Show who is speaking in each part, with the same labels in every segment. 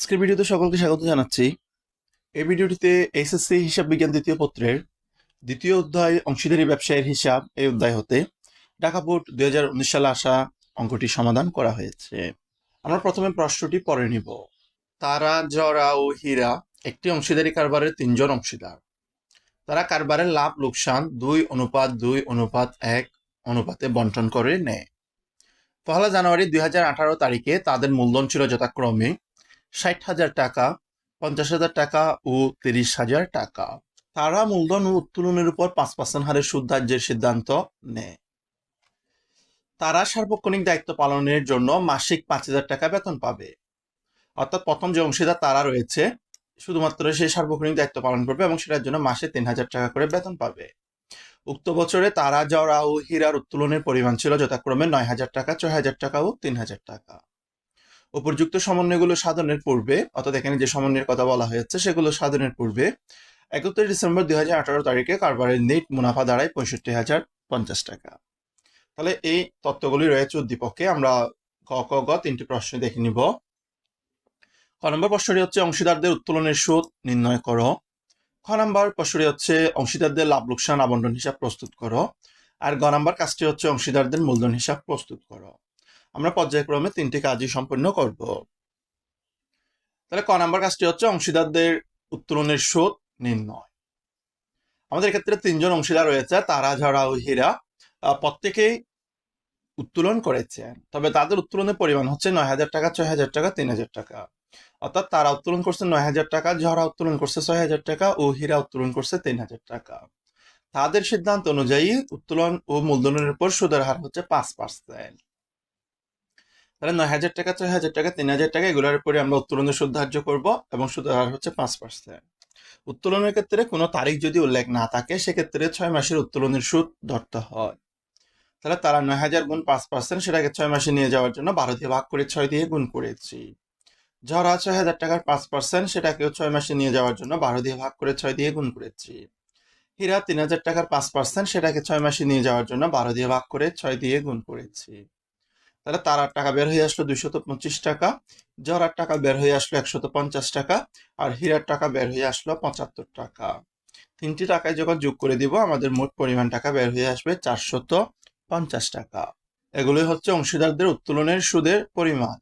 Speaker 1: আজকের ভিডিওতে সকলকে স্বাগত জানাচ্ছি। এই ভিডিওটিতে এসএসসি হিসাব বিজ্ঞান দ্বিতীয় পত্রের দ্বিতীয় অধ্যায় অংশীদারি ব্যবসায়ের হিসাব এই অধ্যায় হতে ঢাকা বোর্ড দুই হাজার উনিশ সালে আসা অঙ্কটি সমাধান করা হয়েছে। আমরা প্রথমে প্রশ্নটি পড়ে নিব। তারা, জরা ও হীরা একটি অংশীদারি কারবারের তিনজন অংশীদার। তারা কারবারের লাভ, লোকসান দুই, অনুপাত দুই, অনুপাত এক, অনুপাতে বন্টন করে নেয়। পহেলা জানুয়ারি দুই হাজার আঠারো তারিখে তাদের মূলধন ছিল যথাক্রমে ষাট হাজার টাকা, পঞ্চাশ হাজার টাকা ও তিরিশ হাজার টাকা। তারা মূলধন ও উত্তোলনের উপর পাঁচ পার্সেন্ট হারে সুদ ধার্যের সিদ্ধান্ত নেয়। তারা সার্বক্ষণিক দায়িত্ব পালনের জন্য মাসিক পাঁচ হাজার টাকা বেতন পাবে। অর্থাৎ প্রথম যে অংশীদার তারা রয়েছে, শুধুমাত্র সেই সার্বক্ষণিক দায়িত্ব পালন করবে এবং সেটার জন্য মাসে তিন হাজার টাকা করে বেতন পাবে। উক্ত বছরে তারা জরা ও হীরার উত্তোলনের পরিমাণ ছিল যথাক্রমে নয় হাজার টাকা, ছয় হাজার টাকা ও তিন হাজার টাকা। উপযুক্ত সমন্বয়গুলো সাধনের পূর্বে, অর্থাৎ এখানে যে সমন্বয়ের কথা বলা হয়েছে, সেগুলো সাধনের পূর্বে একত্রিশ ডিসেম্বর দুই হাজার আঠারো তারিখে কারবারের নেট মুনাফা দাঁড়ায় পঁয়ষট্টি হাজার পঞ্চাশ টাকা। তাহলে এই তত্ত্বগুলি রয়েছে উদ্দীপকে, আমরা ক ক, গ তিনটি প্রশ্ন দেখে নিব। ক নম্বর প্রশ্নটি হচ্ছে, অংশীদারদের উত্তোলনের সুদ নির্ণয় করো। খ নম্বর প্রশ্নটি হচ্ছে, অংশীদারদের লাভ লোকসান, আবন্টন হিসাব প্রস্তুত করো। আর গ নম্বর কাজটি হচ্ছে, অংশীদারদের মূলধন হিসাব প্রস্তুত করো। আমরা পর্যায়ক্রমে তিনটি কাজই সম্পন্ন করব। তাহলে ক নাম্বার কাজটি হচ্ছে অংশীদারদের উত্তোলনের সুদ নির্ণয়। আমাদের ক্ষেত্রে তিনজন অংশীদার রয়েছে, তারা ঝরা ও হীরা প্রত্যেকেই উত্তোলন করেছেন। তবে তাদের উত্তোলনের পরিমাণ হচ্ছে নয় হাজার টাকা ছয় হাজার টাকা তিন হাজার টাকা। অর্থাৎ তারা উত্তোলন করছে নয় হাজার টাকা ঝরা উত্তোলন করছে ছয় হাজার টাকা ও হীরা উত্তোলন করছে তিন হাজার টাকা। তাদের সিদ্ধান্ত অনুযায়ী উত্তোলন ও মূলধনের উপর সুদের হার হচ্ছে পাঁচ পার্সেন্ট তাহলে নয় হাজার টাকা, ছয় হাজার টাকা, তিন হাজার টাকা, এগুলোর উপরে আমরা উত্তোলনের সুদ ধার্য করব এবং সুদের হার হচ্ছে পাঁচ পার্সেন্ট উত্তোলনের ক্ষেত্রে কোনো তারিখ যদি উল্লেখ না থাকে, সেক্ষেত্রে ছয় মাসের উত্তোলনের সুদ ধরতে হয়। তাহলে তারা নয় হাজার গুণ পাঁচ পার্সেন্ট সেটাকে ছয় মাসে নিয়ে যাওয়ার জন্য বারো দিয়ে ভাগ করে ছয় দিয়ে গুণ করেছি। ঝরা ছয় হাজার টাকার পাঁচ পার্সেন্ট সেটাকেও ছয় মাসে নিয়ে যাওয়ার জন্য বারো দিয়ে ভাগ করে ছয় দিয়ে গুণ করেছি। হীরা তিন হাজার টাকার পাঁচ পার্সেন্ট সেটাকে ছয় মাসে নিয়ে যাওয়ার জন্য বারো দিয়ে ভাগ করে ছয় দিয়ে গুণ করেছি। তাহলে তার টাকা বের হয়ে আসলো দুইশত পঁচিশ টাকা জরার টাকা বের হয়ে আসলো একশত পঞ্চাশ টাকা, আর হীরার টাকা বের হয়ে আসলো পঁচাত্তর টাকা। তিনটি টাকায় যখন যোগ করে দিব, আমাদের মোট পরিমাণ টাকা বের হয়ে আসবে চারশত পঞ্চাশ টাকা। এগুলোই হচ্ছে অংশীদারদের উত্তোলনের সুদের পরিমাণ।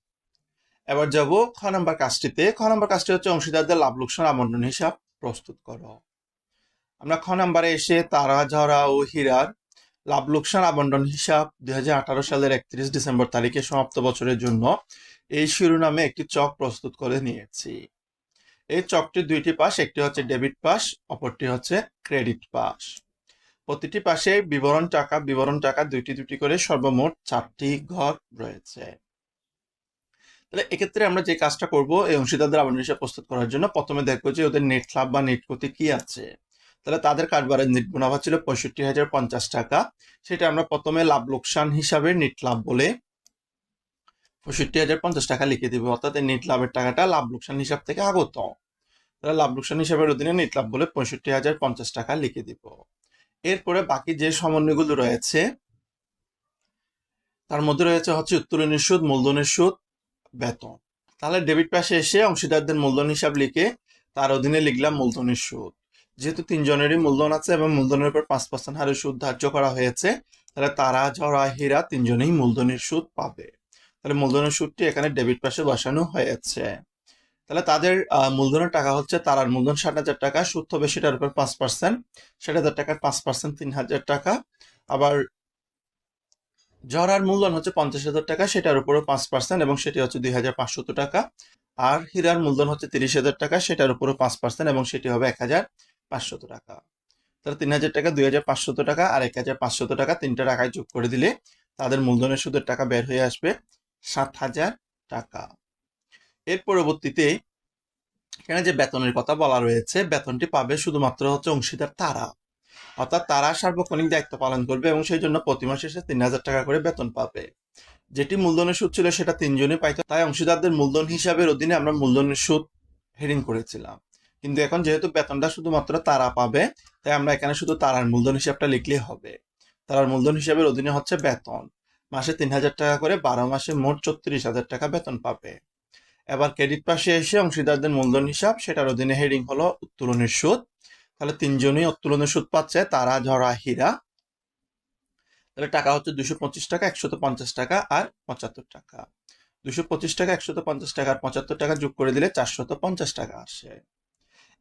Speaker 1: এবার যাব খ নম্বর কাজটিতে। খ নম্বর কাজটি হচ্ছে অংশীদারদের লাভ লোকসান আবন্টন হিসাব প্রস্তুত করো। আমরা খ নম্বরে এসে তারা ঝরা ও হীরার লাভ, লোকসান, আবন্টন হিসাব দুই হাজার আঠারো সালের একত্রিশ ডিসেম্বর তারিখে সমাপ্ত বছরের জন্য এই শিরোনামে একটি চক প্রস্তুত করে নিয়েছি। এই চকটির দুইটি পাশ, একটি হচ্ছে ডেবিট পাশ, অপরটি হচ্ছে ক্রেডিট পাশ। প্রতিটি পাশে বিবরণ টাকা বিবরণ টাকা দুইটি দুটি করে সর্বমোট চারটি ঘর রয়েছে। তাহলে এক্ষেত্রে আমরা যে কাজটা করব, এই অংশীদারদের আবন্টন হিসাব প্রস্তুত করার জন্য প্রথমে দেখব যে ওদের নেট লাভ বা নেট ক্ষতি কি আছে। তাহলে তাদের কারবারের নেট মুনাফা ছিল পঁয়ষট্টি হাজার পঞ্চাশ টাকা, সেটা আমরা প্রথমে লাভ লোকসান হিসাবে নেট লাভ বলে পঁয়ষট্টি হাজার পঞ্চাশ টাকা লিখে দিব। অর্থাৎ নেট লাভের টাকাটা লাভ লোকসান হিসাব থেকে আগত। তাহলে লাভ লোকসান হিসাবের অধীনে নেট লাভ বলে পঁয়ষট্টি হাজার পঞ্চাশ টাকা লিখে দিব। এরপরে বাকি যে সমন্বয়গুলো রয়েছে, তার মধ্যে রয়েছে হচ্ছে উত্তোলনের সুদ, মূলধনের সুদ, বেতন। তাহলে ডেবিট পাশে এসে অংশীদারদের মূলধন হিসাব লিখে তার অধীনে লিখলাম মূলধনের সুদ। যেহেতু তিনজনেরই মূলধন আছে এবং মূলধনের উপর পাঁচ পার্সেন্ট হারে সুদ ধার্য করা হয়েছে, তাহলে তারা ঝরা হীরা তিনজনেই মূলধনের সুদ পাবে। তাহলে মূলধনের সুদটি এখানে ডেবিট পাশে বসানো হয়েছে। তাহলে তাদের মূলধনের টাকা হচ্ছে তারার মূলধন ষাট হাজার টাকা, সুদ হবে সেটার উপর পাঁচ পার্সেন্ট ষাট হাজার টাকার পাঁচ পার্সেন্ট তিন হাজার টাকা। আবার জরার মূলধন হচ্ছে পঞ্চাশ হাজার টাকা, সেটার উপরও পাঁচ পার্সেন্ট এবং সেটি হচ্ছে দুই হাজার পাঁচশত টাকা। আর হীরার মূলধন হচ্ছে তিরিশ হাজার টাকা, সেটার উপরও পাঁচ পার্সেন্ট এবং সেটি হবে এক হাজার। পাঁচশত টাকা। তাহলে তিন হাজার টাকা, দুই হাজার পাঁচশত টাকা আর এক হাজার পাঁচশত টাকা তিনটা টাকায় যোগ করে দিলে তাদের মূলধনের সুদের টাকা বের হয়ে আসবে সাত হাজার টাকা। এর পরবর্তীতে এখানে যে বেতনের কথা বলা রয়েছে, বেতনটি পাবে শুধুমাত্র হচ্ছে অংশীদার তারা। অর্থাৎ তারা সার্বক্ষণিক দায়িত্ব পালন করবে এবং সেই জন্য প্রতি মাসে সে তিন হাজার টাকা করে বেতন পাবে। যেটি মূলধনের সুদ ছিল সেটা তিনজনই পাইতো, তাই অংশীদারদের মূলধন হিসাবের অধীনে আমরা মূলধনের সুদ হেডিং করেছিলাম। কিন্তু এখন যেহেতু বেতনটা শুধুমাত্র তারা পাবে, তাই আমরা এখানে শুধু তারার মূলধন হিসাবটা লিখলেই হবে। তারার মূলধন হিসাবের অধীনে হচ্ছে বেতন। মাসে তিন হাজার টাকা করে বারো মাসে মোট চৌত্রিশ হাজার টাকা বেতন পাবে। এবার ক্রেডিট পাশে এসে অংশীদারদের মূলধন হিসাব, সেটার অধীনে হেডিং হলো উত্তোলনের সুদ। তাহলে তিনজনই উত্তোলনের সুদ পাচ্ছে, তারা ঝরা হীরা। তাহলে টাকা হচ্ছে দুশো পঁচিশ টাকা, একশত পঞ্চাশ টাকা আর পঁচাত্তর টাকা। দুশো পঁচিশ টাকা, একশত পঞ্চাশ টাকা আর পঁচাত্তর টাকা যোগ করে দিলে চারশত পঞ্চাশ টাকা আসে।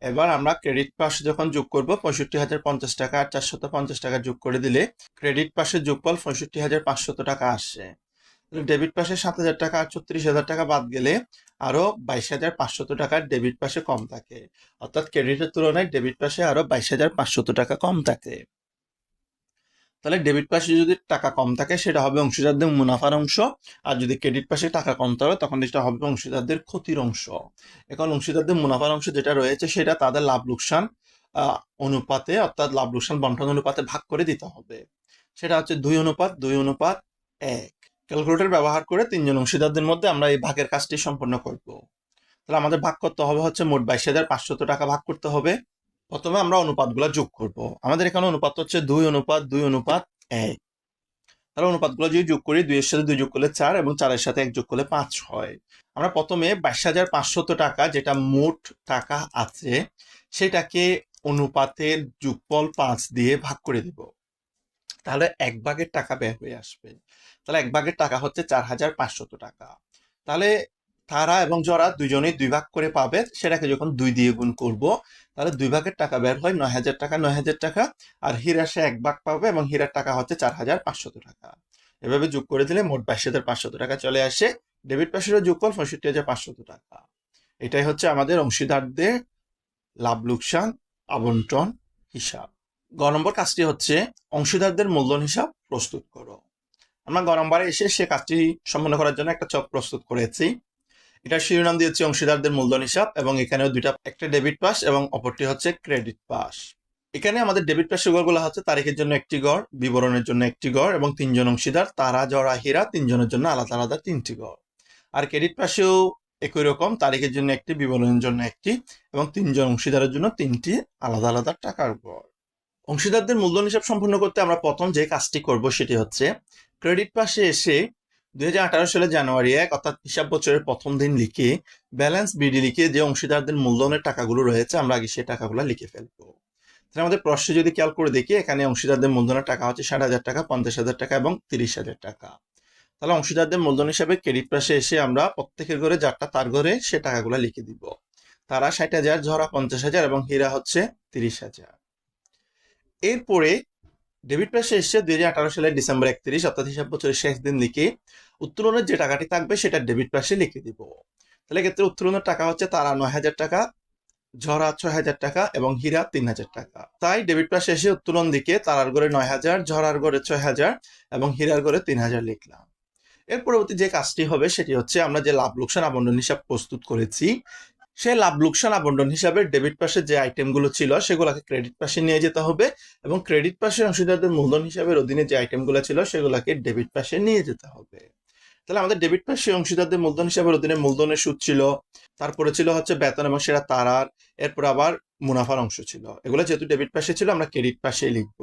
Speaker 1: এবার আমরা ক্রেডিট পাশে যখন যোগ করব, পঁয়ষট্টি হাজার পঞ্চাশ টাকা আর চারশত পঞ্চাশ টাকা যোগ করে দিলে ক্রেডিট পাশের যোগফল পঁয়ষট্টি হাজার পাঁচশত টাকা আসে ডেবিট পাশে সাত হাজার টাকা আর ছত্রিশ হাজার টাকা বাদ গেলে আরও বাইশ হাজার পাঁচশত টাকার ডেবিট পাশে কম থাকে। অর্থাৎ ক্রেডিটের তুলনায় ডেবিট পাশে আরও বাইশ হাজার পাঁচশত টাকা কম থাকে। তাহলে ডেবিট পাশে যদি টাকা কম থাকে, সেটা হবে অংশীদারদের মুনাফার অংশ। আর যদি ক্রেডিট পাশে টাকা কম থাকে, তখন সেটা হবে অংশীদারদের ক্ষতির অংশ। এখন অংশীদারদের মুনাফার অংশ যেটা রয়েছে, সেটা তাদের লাভ লোকসান অনুপাতে, অর্থাৎ লাভ লোকসান বন্টন অনুপাতে ভাগ করে দিতে হবে। সেটা হচ্ছে দুই অনুপাত দুই অনুপাত এক। ক্যালকুলেটর ব্যবহার করে তিনজন অংশীদারদের মধ্যে আমরা এই ভাগের কাজটি সম্পন্ন করব। তাহলে আমাদের ভাগ করতে হবে হচ্ছে মোট বাইশ হাজার পাঁচশত টাকা ভাগ করতে হবে। প্রথমে আমরা অনুপাতগুলো যোগ করব। আমাদের এখানে অনুপাত হচ্ছে দুই অনুপাত দুই অনুপাত এক। তাহলে অনুপাতগুলো যদি যোগ করি, দুইয়ের সাথে দুই যোগ করলে চার এবং চারের সাথে এক যোগ করলে পাঁচ হয়। আমরা প্রথমে বাইশ হাজার পাঁচশত টাকা যেটা মোট টাকা আছে, সেটাকে অনুপাতের যুগফল পাঁচ দিয়ে ভাগ করে দিব। তাহলে এক ভাগের টাকা ব্যয় হয়ে আসবে। তাহলে এক ভাগের টাকা হচ্ছে চার হাজার পাঁচশত টাকা। তাহলে তারা এবং জরা দুজনেই দুই ভাগ করে পাবে, সেটাকে যখন দুই দিয়ে গুণ করব, তাহলে দুই ভাগের টাকা বের হয় নয় হাজার টাকা নয় হাজার টাকা, আর হীরা সে এক ভাগ পাবে এবং হীরার টাকা হচ্ছে চার হাজার পাঁচশত টাকা। এভাবে যোগ করে দিলে মোট বাইশ হাজার পাঁচশত টাকা চলে আসে, ডেবিট পাশেরও যোগফল পঁয়ষট্টি হাজার পাঁচশত টাকা। এটাই হচ্ছে আমাদের অংশীদারদের লাভ, লোকসান, আবন্টন হিসাব। গ নম্বর কাজটি হচ্ছে অংশীদারদের মূলধন হিসাব প্রস্তুত করো। আমরা গ নম্বরে এসে সে কাজটি সম্পন্ন করার জন্য একটা চক প্রস্তুত করেছি। এটার শিরোনাম দিয়েছি অংশীদারদের মূলধন হিসাব এবং এখানেও দুইটা, একটা ডেবিট পাস এবং অপরটি হচ্ছে ক্রেডিট পাস। এখানে আমাদের ডেবিট পাসের গড়গুলো হচ্ছে তারিখের জন্য একটি গড়, বিবরণের জন্য একটি গড় এবং তিনজন অংশীদার, তারা জরা হীরা, তিনজনের জন্য আলাদা আলাদা তিনটি গড়। আর ক্রেডিট পাশেও একই রকম, তারিখের জন্য একটি, বিবরণের জন্য একটি এবং তিনজন অংশীদারের জন্য তিনটি আলাদা আলাদা টাকার গড়। অংশীদারদের মূলধন হিসাব সম্পূর্ণ করতে আমরা প্রথম যে কাজটি করব সেটি হচ্ছে, ক্রেডিট পাশে এসে দুই সালের জানুয়ারি এক, অর্থাৎ হিসাব বছরের প্রথম দিন লিখে ব্যালেন্স বিডি লিখে যে অংশীদারদের মূলধনের টাকাগুলো রয়েছে, আমরা আগে সেই টাকাগুলো লিখে ফেলব। তাহলে আমাদের প্রশ্নে যদি খেয়াল করে দেখি, এখানে অংশীদারদের মূলধনের টাকা হচ্ছে ষাট হাজার টাকা, পঞ্চাশ হাজার টাকা এবং তিরিশ হাজার টাকা। তাহলে অংশীদারদের মূলধন হিসাবে ক্রেডিট পাশে এসে আমরা প্রত্যেকের ঘরে, যারটা তার ঘরে, সে টাকাগুলো লিখে দিব। তারা ষাট হাজার, ঝরা পঞ্চাশ হাজার এবং হীরা হচ্ছে তিরিশ হাজার। এরপরে ডেবিট পাশে এসছে দুই হাজার আঠারো সালের ডিসেম্বর একত্রিশ, অর্থাৎ হিসাব বছরের শেষ দিন লিখে উত্তোলনের যে টাকাটি থাকবে সেটা ডেবিট পাশে লিখে দিব। তাহলে ক্ষেত্রে উত্তোলনের টাকা হচ্ছে তারা নয় হাজার টাকা, ঝরা ছয় হাজার টাকা এবং হীরা তিন হাজার টাকা। তাই ডেবিট পাশে এসে উত্তোলন দিকে তারার গড়ে নয় হাজার, ঝরার গড়ে ছয় হাজার এবং হীরার গড়ে তিন হাজার লিখলাম। এর পরবর্তী যে কাজটি হবে সেটি হচ্ছে আমরা যে লাভ লোকসান আবন্টন হিসাব প্রস্তুত করেছি সেই লাভ লোকসান আবন্টন হিসাবে ডেবিট পাশে যে আইটেমগুলো ছিল, সেগুলোকে ক্রেডিট পাশে নিয়ে যেতে হবে এবং ক্রেডিট পাশে অংশীদারদের মূলধন হিসাবের অধীনে যে আইটেমগুলো ছিল, সেগুলোকে ডেবিট পাশে নিয়ে যেতে হবে। তাহলে আমাদের ডেবিট পাশে অংশীদারদের মূলধন হিসাবের অধীনে মূলধনের সুদ ছিল, তারপরে ছিল হচ্ছে বেতন এবং সেটা তারার, এরপর আবার মুনাফার অংশ ছিল। এগুলো যেহেতু ডেবিট পাশে ছিল, আমরা ক্রেডিট পাশে লিখব।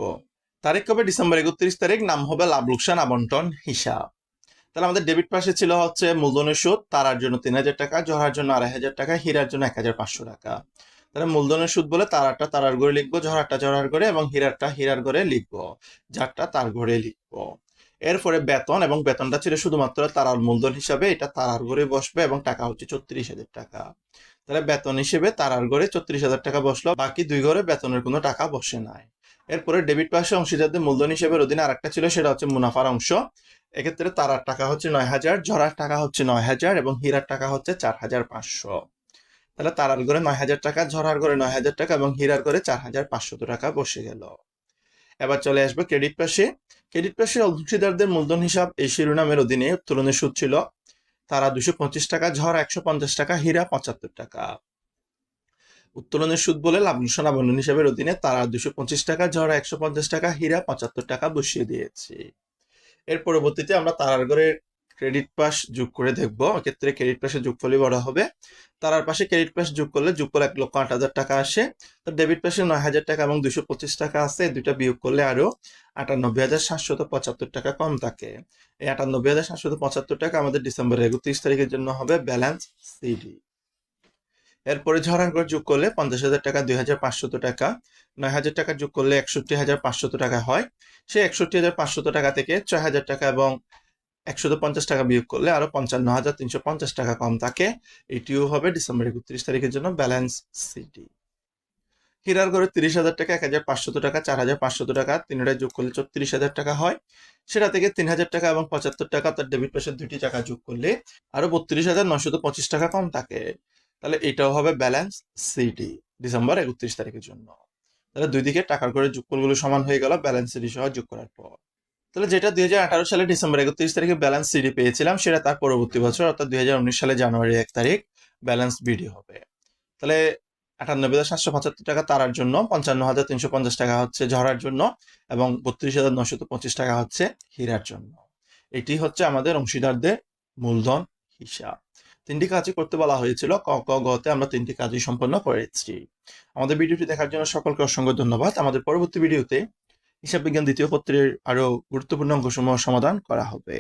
Speaker 1: তারিখ কবে ডিসেম্বর একত্রিশ তারিখ, নাম হবে লাভ লোকসান আবন্টন হিসাব। তাহলে আমাদের ডেবিট পাশে ছিল হচ্ছে মূলধনের সুদ, তারার জন্য তিন হাজার টাকা জহার জন্য আড়াই হাজার টাকা, হীরার জন্য এক হাজার পাঁচশো টাকা। তাহলে মূলধনের সুদ বলে তারাটা তারার ঘরে লিখব, জহারটা জহার ঘরে এবং হীরারটা হীরার ঘরে লিখব, যারটা তার ঘরে লিখব। এরপরে বেতন এবং বেতনটা ছিল শুধুমাত্র তারার মূলধন হিসাবে, এটা তারার ঘরে বসবে এবং টাকা হচ্ছে ছত্রিশ হাজার টাকা। তাহলে বেতন হিসেবে তারার ঘরে চত্রিশ হাজার টাকা বসল, বাকি দুই ঘরে বেতনের কোনো টাকা বসে নাই। এরপরে ডেবিট পাশে অংশীদারদের মূলধন হিসেবে অধীনে আরেকটা ছিল, সেটা হচ্ছে মুনাফার অংশ। এক্ষেত্রে তারার টাকা হচ্ছে নয় হাজার ঝরার টাকা হচ্ছে নয় হাজার এবং হীরার টাকা হচ্ছে চার হাজার পাঁচশো। তাহলে তারার ঘরে নয় হাজার টাকা ঝরার ঘরে নয় হাজার টাকা এবং হীরার ঘরে চার হাজার পাঁচশত টাকা বসে গেল। এবার চলে আসবে ক্রেডিট পাশে। ক্রেডিট পাশে অংশীদারদের মূলধন হিসাব এই শিরোনামের অধীনে উত্তোলনের সুদ ছিল তারা দুশো পঁচিশ টাকা, ঝড় একশো পঞ্চাশ টাকা, হীরা পঁচাত্তর টাকা। উত্তোলনের সুদ বলে লাভ লোকসান আবন্টন হিসাবের অধীনে তারা দুশো পঁচিশ টাকা, ঝড় একশো পঞ্চাশ টাকা, হীরা পঁচাত্তর টাকা বসিয়ে দিয়েছে। এর পরবর্তীতে আমরা তারার ঘরের ক্রেডিট পাস যোগ করে দেখব। এক্ষেত্রে ক্রেডিট পাসের যোগফলই বড় হবে। তারার পাশে ক্রেডিট পাস যোগ করলে যোগফল এক লক্ষ আট হাজার টাকা আসে। তো ডেবিট পাসে নয় হাজার টাকা এবং দুশো পঁচিশ টাকা আছে। দুইটা বিয়োগ করলে আরও আটানব্বই হাজার সাতশত পঁচাত্তর টাকা কম থাকে। এই আটানব্বই হাজার সাতশত পঁচাত্তর টাকা আমাদের ডিসেম্বরের একত্রিশ তারিখের জন্য হবে ব্যালেন্স সিডি এরপরে ঝরাঙ্কর যোগ করলে পঞ্চাশ হাজার টাকা, দুই হাজার পাঁচশত টাকা। নয় হাজার টাকা যোগ করলে একষট্টি হাজার পাঁচশত টাকা হয়। সেই একষট্টি হাজার পাঁচশত টাকা থেকে ছয় হাজার টাকা এবং একশত পঞ্চাশ টাকা বিয়োগ করলে আরও পঞ্চান্ন হাজার তিনশো পঞ্চাশ টাকা কম থাকে এটিও হবে ডিসেম্বর একত্রিশ তারিখের জন্য ব্যালেন্স সিডি হীরার ঘরে তিরিশ হাজার টাকা, এক হাজার পাঁচশত টাকা, চার হাজার পাঁচশত টাকা, তিনটায় যোগ করলে চত্রিশ হাজার টাকা হয়। সেটা থেকে তিন হাজার টাকা এবং পঁচাত্তর টাকা তার ডেবিট পাশের দুটি টাকা যোগ করলে আরও বত্রিশ হাজার নশত পঁচিশ টাকা কম থাকে তাহলে এটাও হবে ব্যালেন্স সিডি ডিসেম্বর একত্রিশ তারিখের জন্য। তাহলে দুই দিকে টাকার করে যোগফলগুলো সমান হয়ে গেল, ব্যালেন্স সিডি সহ যোগ করার পর। তাহলে যেটা দুই হাজার আঠারো সালে ডিসেম্বর একত্রিশ তারিখে ব্যালেন্স সিডি পেয়েছিলাম, সেটা তার পরবর্তী বছর, অর্থাৎ দুই হাজার উনিশ সালে জানুয়ারি এক তারিখ ব্যালেন্স বিডি হবে। তাহলে আটানব্বই হাজার সাতশো পঁচাত্তর টাকা তারার জন্য, পঞ্চান্ন হাজার তিনশো পঞ্চাশ টাকা হচ্ছে ঝরার জন্য, এবং বত্রিশ হাজার নশত পঁচিশ টাকা হচ্ছে হীরার জন্য। এটি হচ্ছে আমাদের অংশীদারদের মূলধন হিসাব। তিনটি কাজই করতে বলা হয়েছিল, ক ক গতে আমরা তিনটি কাজই সম্পন্ন করেছি। আমাদের ভিডিওটি দেখার জন্য সকলকে অসংখ্য ধন্যবাদ। আমাদের পরবর্তী ভিডিওতে হিসাব বিজ্ঞান দ্বিতীয় পত্রের আরও গুরুত্বপূর্ণ অঙ্কসমূহ সমাধান করা হবে।